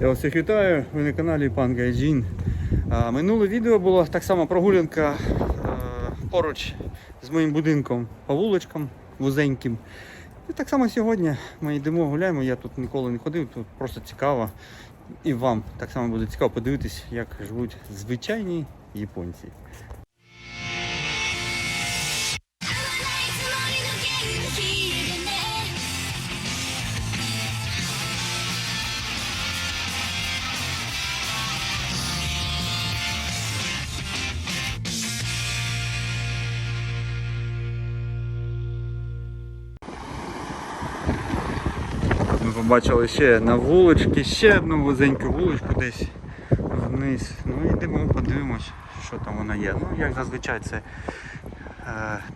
Я вас всіх вітаю, ви на каналі Пан Гайджін. Минуле відео було так само прогулянка поруч з моїм будинком по вуличкам вузеньким. І так само сьогодні ми йдемо гуляємо. Я тут ніколи не ходив, тут просто цікаво. І вам так само буде цікаво подивитись, як живуть звичайні японці. Побачили ще на вуличці, ще одну вузеньку вуличку десь вниз. Ну йдемо, подивимось, що там вона є. Ну, як зазвичай, це е,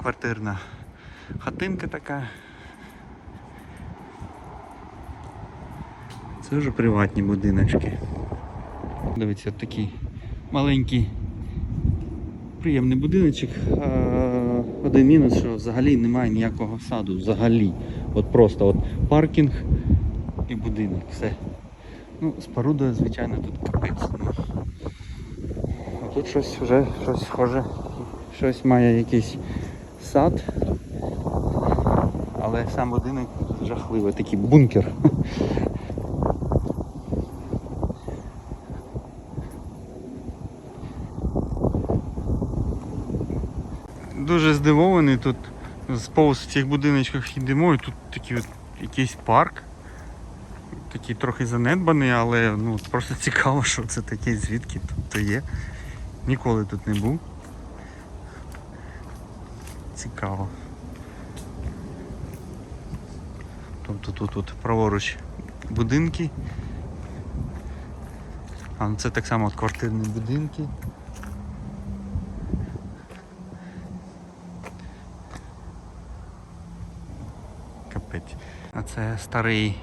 квартирна хатинка така. Це вже приватні будиночки. Дивіться, такий маленький приємний будиночок. Один мінус, що взагалі немає ніякого саду. Взагалі. От просто от паркінг і будинок. Все. Ну, споруда, звичайно, тут капець. Ну. А тут щось вже щось схоже. Щось має якийсь сад. Але сам будинок жахливий, такий бункер. Дуже здивований тут з повз цих будиночках йдемо і тут такий от якийсь парк. Такий трохи занедбаний, але ну, просто цікаво, що це таке, звідки тут є. Ніколи тут не був. Цікаво. Тобто тут, тут праворуч будинки. А ну це так само квартирні будинки. Капець. А це старий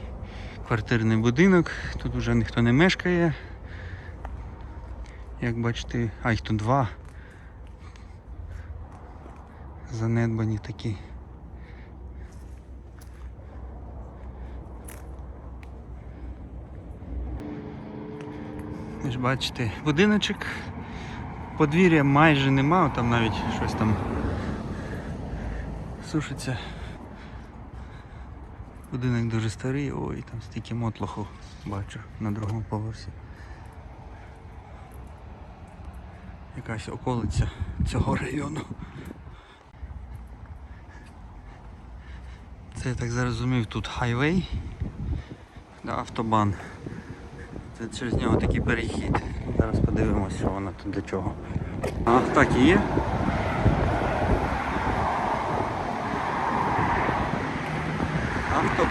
квартирний будинок. Тут вже ніхто не мешкає. Як бачите, а їх тут два. Занедбані такі. Ви ж бачите, будиночок, подвір'я майже нема, там навіть щось там сушиться. Будинок дуже старий, ой, там стільки мотлоху бачу на другому поверсі. Якась околиця цього району. Це я так зрозумів, тут хайвей, да, автобан. Це через нього такий перехід. Зараз подивимося, що вона тут для чого. А, так і є.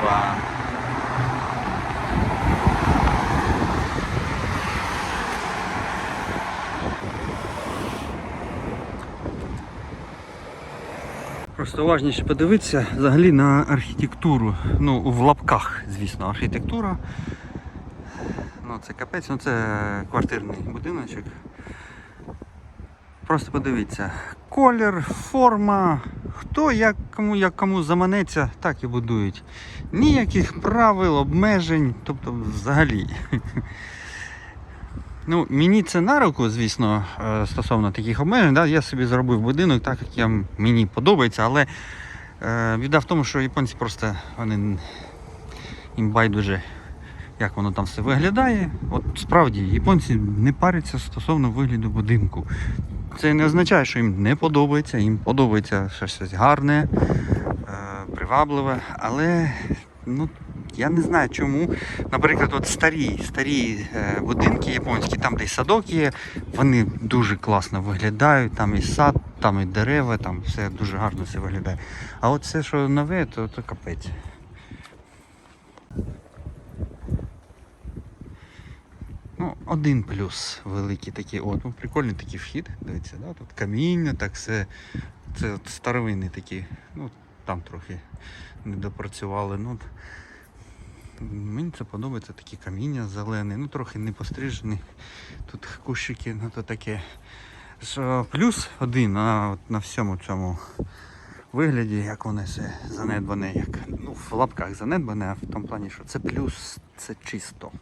Автобан. Просто уважніше подивитися взагалі на архітектуру. Ну, в лапках, звісно, архітектура. Ну, це капець, ну це квартирний будиночок. Просто подивіться. Колір, форма, хто як кому як кому заманеться, так і будують. Ніяких правил, обмежень, тобто взагалі. Ну, мені це на руку, звісно, е, стосовно таких обмежень. Да? Я собі зробив будинок так, як я, мені подобається, але е, біда в тому, що японці просто вони їм байдуже, як воно там все виглядає. От справді, японці не паряться стосовно вигляду будинку. Це не означає, що їм не подобається, їм подобається щось гарне, е, привабливе, але ну, я не знаю чому. Наприклад, от старі, старі е, будинки японські, там де й садок є, вони дуже класно виглядають, там і сад, там і дерева, там все дуже гарно все виглядає. А от все, що нове, то, то капець. Ну, один плюс великий такий. От, ну, прикольний такий вхід. Дивіться, да? тут каміння, так все. Це от старовинний такий. Ну, там трохи не допрацювали. Ну, Мені це подобається такі каміння зелені, ну трохи не пострижені. Тут кущики, ну то таке. Що плюс один а от на всьому цьому вигляді, як воно все занедбане, як ну, в лапках занедбане, а в тому плані, що це плюс, це чисто.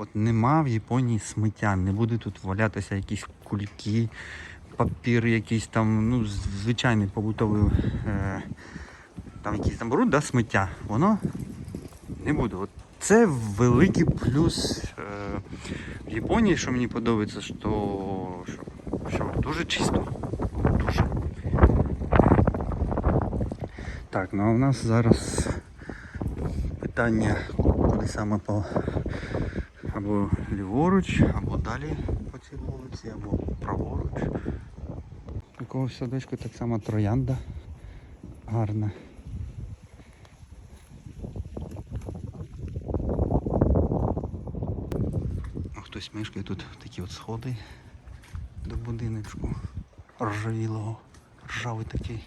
От нема в Японії сміття, не буде тут валятися якісь кульки, папір якийсь там, ну, звичайний побутовий, е, там якийсь там бруд, да, сміття. Воно не буде. От це великий плюс е, в Японії, що мені подобається, що, що, що дуже чисто. Дуже. Так, ну а у нас зараз питання, куди саме по або ліворуч, або далі по цій вулиці, або праворуч. Якогось садочку так само троянда гарна. Хтось мешкає тут такі от сходи до будиночку ржавілого. Ржавий такий.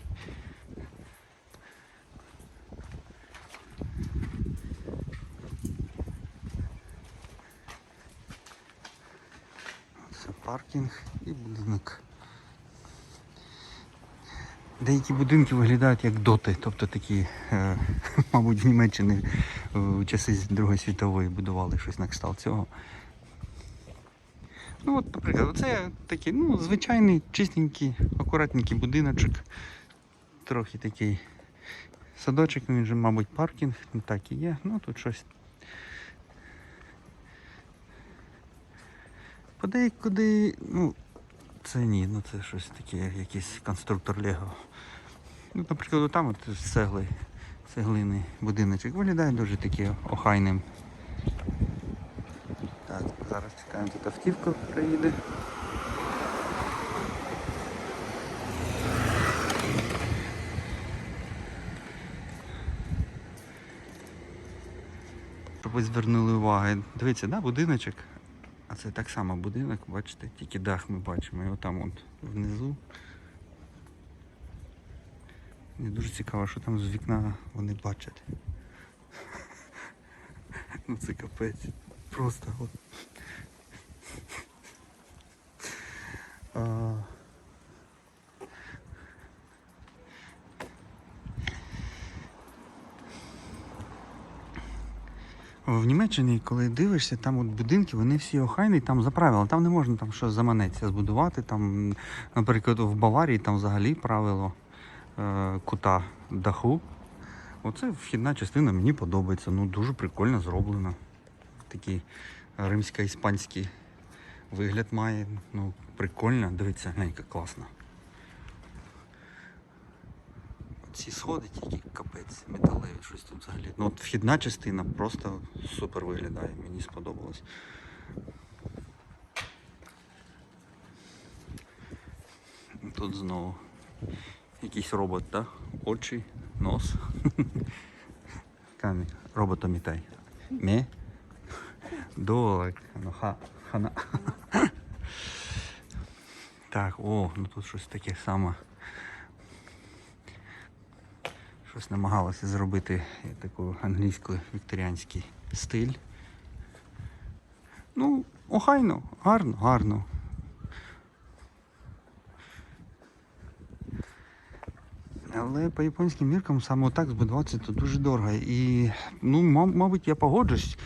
Це паркінг і будинок. Деякі будинки виглядають як доти, тобто такі, е, мабуть, в Німеччині в часи Другої світової будували щось на кшталт цього. Ну от, наприклад, оце такий, ну, звичайний, чистенький, акуратненький будиночок. Трохи такий садочок, ну, він же, мабуть, паркінг, не так і є. Ну тут щось. Подейкуди, ну, це ні, ну це щось таке, якийсь конструктор Лего. Ну, наприклад, там от з цегли, цеглини будиночок виглядає дуже таки охайним. Так, зараз чекаємо, тут автівка приїде. Ви звернули увагу. Дивіться, да, будиночок. А це так само будинок, бачите, тільки дах ми бачимо. І отам от внизу. Мені дуже цікаво, що там з вікна вони бачать. Ну це капець. Просто от. В Німеччині, коли дивишся, там от будинки, вони всі охайні, там за правило, там не можна там щось заманеться збудувати. Там, наприклад, в Баварії там взагалі правило е, кута даху. Оце вхідна частина мені подобається. Ну дуже прикольно зроблено. Такий римсько-іспанський вигляд має. Ну, прикольно. Дивіться, глянь, яка класно. Ці сходи тільки капець, металеві, щось тут взагалі. Ну от вхідна частина просто супер виглядає, мені сподобалось. Тут знову якийсь робот, так? Очі, нос. Камінь. Роботомітай. Ме. Долек. Ну, ха. Хана. Так, о, ну тут щось таке саме. Щось намагалося зробити таку англійську вікторіанський стиль. Ну, охайно, гарно, гарно. Але по японським міркам саме так збудуватися то дуже дорого. І, ну, мабуть, я погоджусь,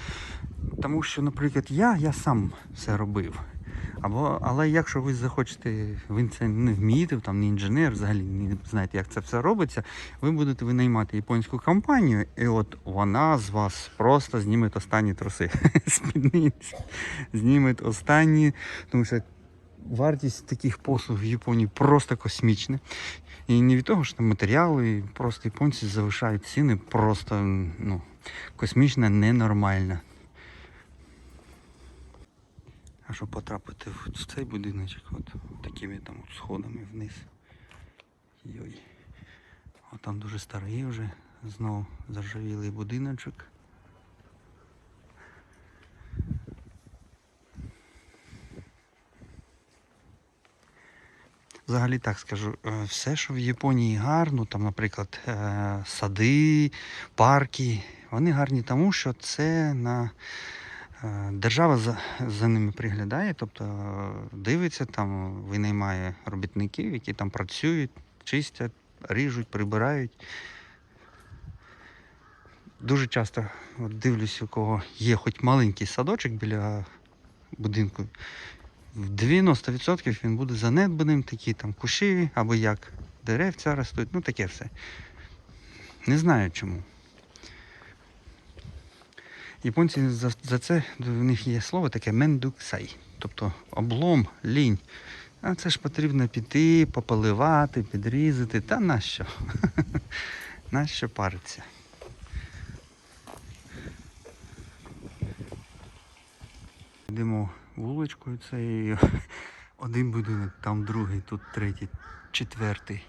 тому що, наприклад, я, я сам все робив. Або, але якщо ви захочете, ви це не вмієте, там не інженер, взагалі не знаєте, як це все робиться, ви будете винаймати японську компанію, і от вона з вас просто зніме останні труси. Спідниці, зніме останні, тому що вартість таких послуг в Японії просто космічна. І не від того, що матеріали, просто японці завишають ціни просто ну, космічно ненормально. А щоб потрапити в цей будиночок, от такими там от сходами вниз. Йой. От там дуже старий вже, знову заржавілий будиночок. Взагалі так скажу, е, все, що в Японії гарно, там, наприклад, е, сади, парки, вони гарні тому, що це на держава за, ними приглядає, тобто е, дивиться, там винаймає робітників, які там працюють, чистять, ріжуть, прибирають. дуже часто от дивлюсь, у кого є хоч маленький садочок біля будинку. В 90% він буде занедбаним, такі там кущі або як деревця ростуть, ну таке все. Не знаю чому. Японці за, за це в них є слово таке мендуксай, тобто облом, лінь. А це ж потрібно піти, пополивати, підрізати. Та нащо? нащо париться? Йдемо вуличкою цією. Один будинок, там другий, тут третій, четвертий.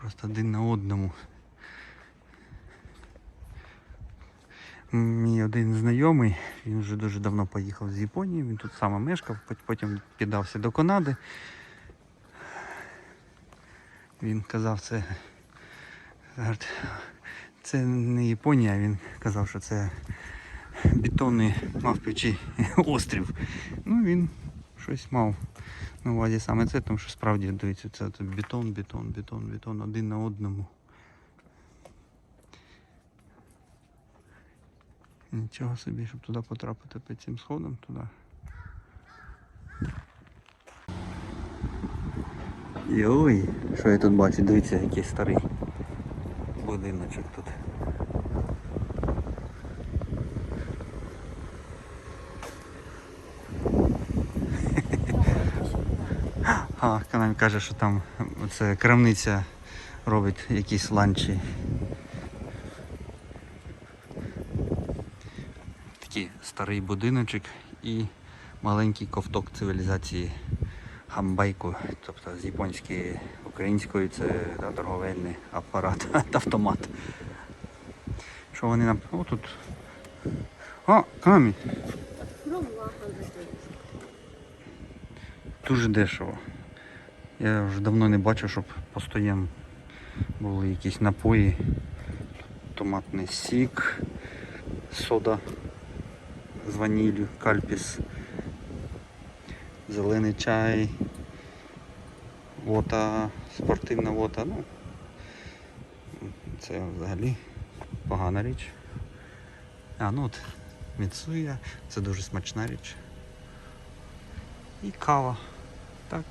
Просто один на одному. Мій один знайомий, він вже дуже давно поїхав з Японії, він тут саме мешкав, потім піддався до Канади. Він казав, це, це не Японія, він казав, що це бетонний мавпичий острів. Ну він щось мав на увазі саме це, тому що справді дивіться, це бетон, бетон, бетон, бетон один на одному. Нічого собі, щоб туди потрапити під цим сходом туди. Йой, що я тут бачу? Дивіться, який старий будиночок тут. А, Канамі каже, що там це крамниця робить якісь ланчі. Такий старий будиночок і маленький ковток цивілізації Хамбайку, тобто з японської, української це да, торговельний апарат, автомат. Що вони нам. О, тут. О, Канамі, дуже дешево. Я вже давно не бачив, щоб постоянно були якісь напої, томатний сік, сода з ваніллю, кальпіс, зелений чай, вота, спортивна вота. Ну, це взагалі погана річ. А, ну от Міцуя, це дуже смачна річ. І кава. Так.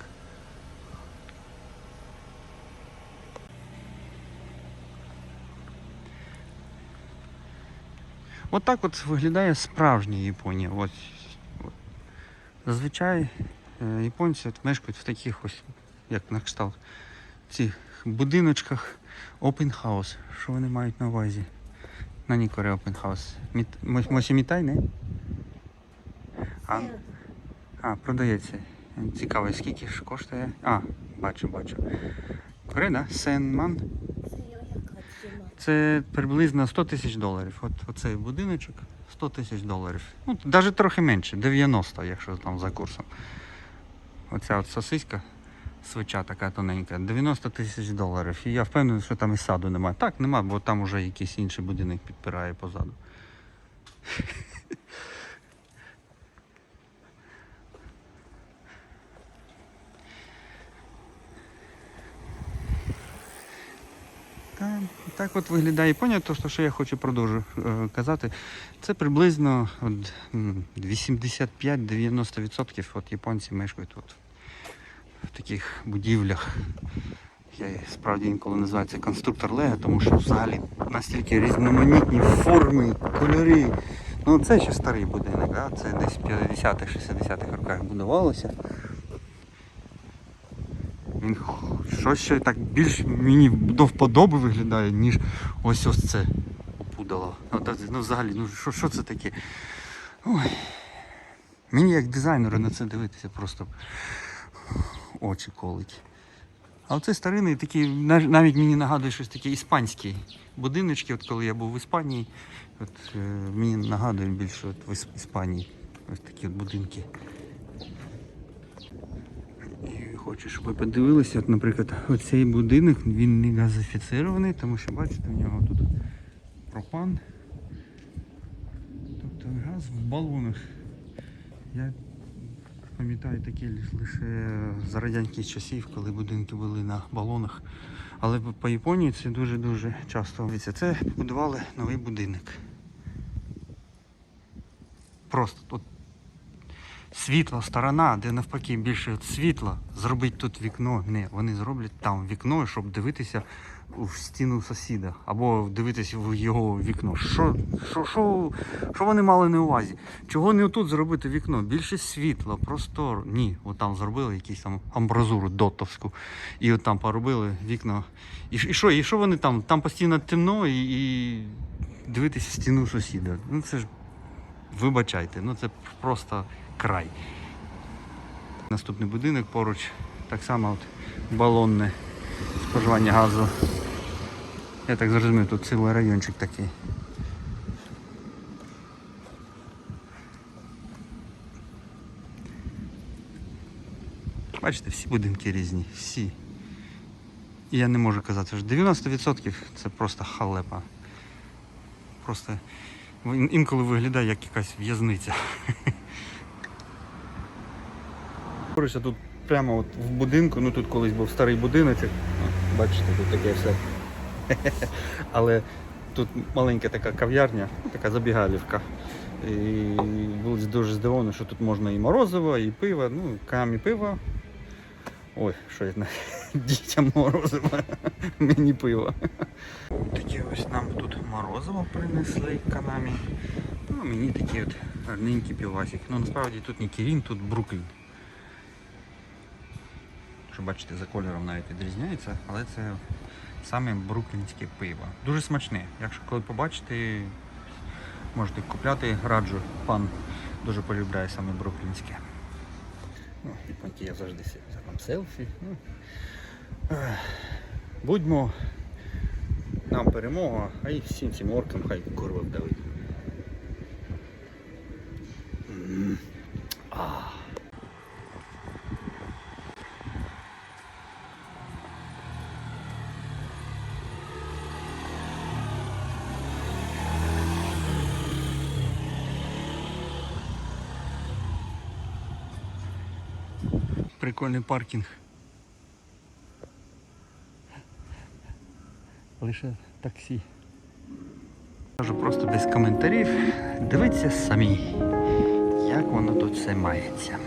От так от виглядає справжня Японія. От, от. Зазвичай е, японці от мешкають в таких ось, як на кшталт, цих будиночках open house. Що вони мають на увазі? На Нікоре open house. Міт, Мосімітай, не? А, а, продається. Цікаво, скільки ж коштує? А, бачу, бачу. Кореда? Сенман. Це приблизно 100 тисяч доларів. От оцей будиночок 100 тисяч доларів. Ну, навіть трохи менше, 90, якщо там за курсом. Оця от сосиска, свеча така тоненька, 90 тисяч доларів. І я впевнений, що там і саду немає. Так, нема, бо там вже якийсь інший будинок підпирає позаду. Та, так от виглядає Японія, то що- я хочу продовжу е, казати. Це приблизно 85-90% от японці мешкають от, в таких будівлях. Я справді інколи називаю це конструктор Лего, тому що взагалі настільки різноманітні форми, кольори. Ну це ще старий будинок, да? це десь в 50-60-х роках будувалося. Він щось ще так більш мені до вподоби виглядає, ніж ось ось це опудало. Ну, ну взагалі, ну що, що це таке? Ой. Мені як дизайнеру на це дивитися просто очі колить. А оце старинний такий, навіть мені нагадує щось таке іспанське будиночки, от коли я був в Іспанії, от, е, мені нагадує більше от в Іспанії ось такі от будинки. Хочу, щоб ви подивилися, от, наприклад, оцей будинок, він не газифіцирований, тому що бачите, в нього тут пропан. Тобто газ в балонах. Я пам'ятаю таке лише з радянських часів, коли будинки були на балонах, Але по- по Японії це дуже-дуже часто. Це будували новий будинок. Просто тут світла сторона, де навпаки більше світла, зробить тут вікно. Не, вони зроблять там вікно, щоб дивитися в стіну сусіда або дивитися в його вікно. Що, що, що, що вони мали на увазі? Чого не тут зробити вікно? Більше світла, простор. Ні, от там зробили якусь там амбразуру дотовську. І от там поробили вікна. І, і що? І що вони там? Там постійно темно і, і дивитися в стіну сусіда. Ну це ж вибачайте, ну це просто край. Наступний будинок поруч, так само от балонне споживання газу. Я так зрозумів, тут цілий райончик такий. Бачите, всі будинки різні, всі. І я не можу казати, що 90% це просто халепа. Просто інколи виглядає як якась в'язниця. Поруч тут прямо от в будинку, ну тут колись був старий будиночок. Бачите, тут таке все. Але тут маленька така кав'ярня, ну, така забігалівка. І був дуже здивований, що тут можна і морозиво, і пиво, ну, камі пиво. Ой, що я знаю, дітям морозиво, мені пиво. Такі ось нам тут морозиво принесли канамі. Ну, мені такий от гарненький півасик. Ну насправді тут не Кірін, тут Бруклін. Що бачите, за кольором навіть відрізняється, але це саме бруклінське пиво. Дуже смачне. Якщо коли побачите, можете купляти, раджу. Пан дуже полюбляє саме бруклінське. Ну, японки я завжди там селфі. Ну, будьмо нам перемога, а й всім цим оркам хай курва вдавить. М. А. Прикольний паркінг. Лише таксі. Кажу просто без коментарів. Дивіться самі, як воно тут все мається.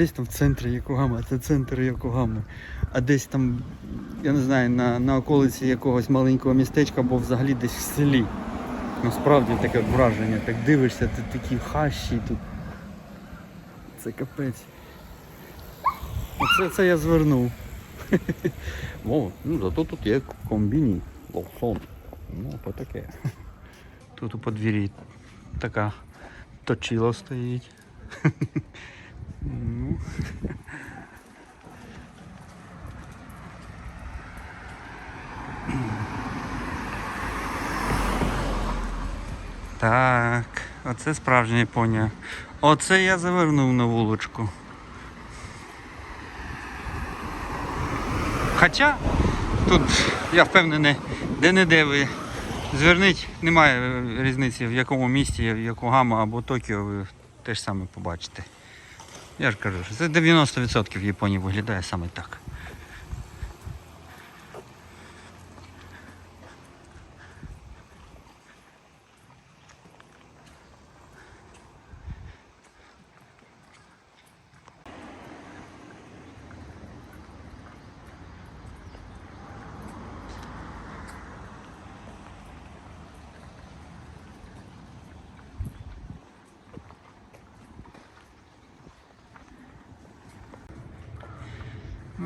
Десь там в центрі Йокогами, а це центр Йокогами. А десь там, я не знаю, на, на околиці якогось маленького містечка або взагалі десь в селі. Насправді таке враження, так дивишся, ти такі хащі тут. Це капець. Оце це я звернув. О, ну зато тут є комбіні. Лохон. Ну, то таке. Тут у подвір'ї така точила стоїть. Ну. Так, оце справжня Японія. Оце я завернув на вуличку. Хоча тут я впевнений, де-не-де ви зверніть, немає різниці в якому місті, в Йокогама або Токіо, ви те ж саме побачите. Я ж кажу, що це 90% в Японії виглядає саме так.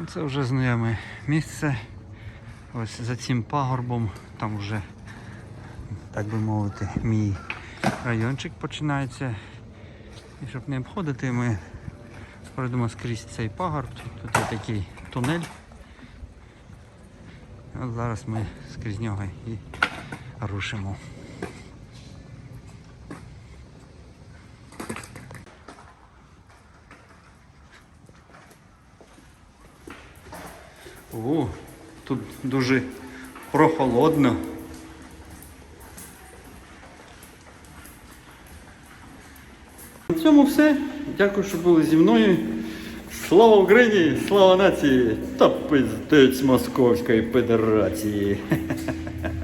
Це вже знайоме місце. Ось за цим пагорбом там вже, так би мовити, мій райончик починається. І щоб не обходити, ми пройдемо скрізь цей пагорб. Тут є такий тунель. От зараз ми скрізь нього і рушимо. О, тут дуже прохолодно. На цьому все. Дякую, що були зі мною. Слава Україні! Слава нації! Та пиздець Московської Федерації!